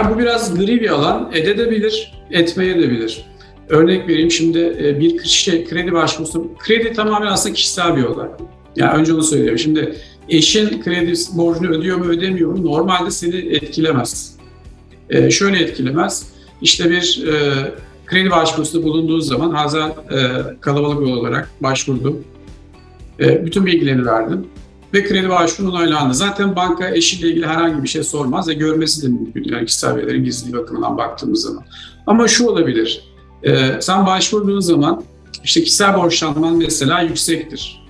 Ya bu biraz gri bir alan. Edebilir, etmeye de bilir. Örnek vereyim şimdi e, bir kişi kredi başvurusu, kredi tamamen aslında kişisel bir olay. Yani önce onu söyleyeyim. Şimdi eşin kredi borcunu ödüyor mu ödemiyor mu normalde seni etkilemez. E, şöyle etkilemez. İşte bir e, kredi başvurusunda bulunduğu zaman Hazal e, kalabalık yol olarak başvurdum. E, bütün bilgileri verdim ve kredi başvuru onaylandı. Zaten banka eşiyle ilgili herhangi bir şey sormaz ve görmesi de mümkün. Yani kişisel verilerin gizliliği bakımından baktığımız zaman. Ama şu olabilir. Ee, sen başvurduğun zaman işte kişisel borçlanman mesela yüksektir.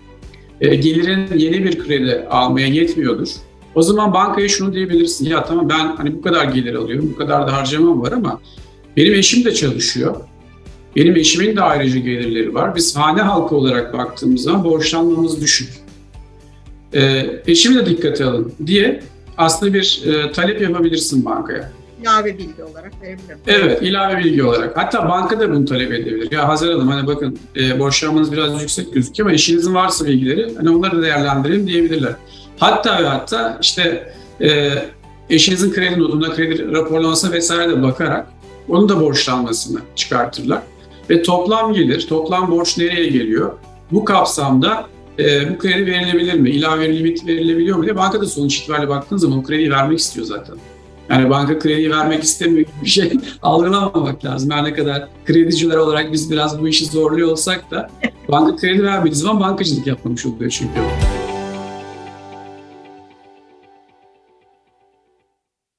Ee, gelirin yeni bir kredi almaya yetmiyordur. O zaman bankaya şunu diyebilirsin. Ya tamam ben hani bu kadar gelir alıyorum, bu kadar da harcamam var ama benim eşim de çalışıyor. Benim eşimin de ayrıca gelirleri var. Biz hane halkı olarak baktığımız zaman borçlanmamız düşük e, eşimi de dikkate alın diye aslında bir e, talep yapabilirsin bankaya. ilave bilgi olarak verebilirim. Evet, ilave bilgi olarak. Hatta banka da bunu talep edebilir. Ya Hazar Hanım hani bakın e, borçlanmanız biraz yüksek gözüküyor ama eşinizin varsa bilgileri hani onları da değerlendirelim diyebilirler. Hatta ve hatta işte e, eşinizin kredi notuna, kredi raporlamasına vesaire de bakarak onun da borçlanmasını çıkartırlar. Ve toplam gelir, toplam borç nereye geliyor? Bu kapsamda e, bu kredi verilebilir mi? İlave limit verilebiliyor mu diye banka da sonuç itibariyle baktığınız zaman o krediyi vermek istiyor zaten. Yani banka krediyi vermek istemiyor gibi bir şey algılamamak lazım. Her ne kadar krediciler olarak biz biraz bu işi zorluyor olsak da banka kredi vermediği zaman bankacılık yapmamış oluyor çünkü.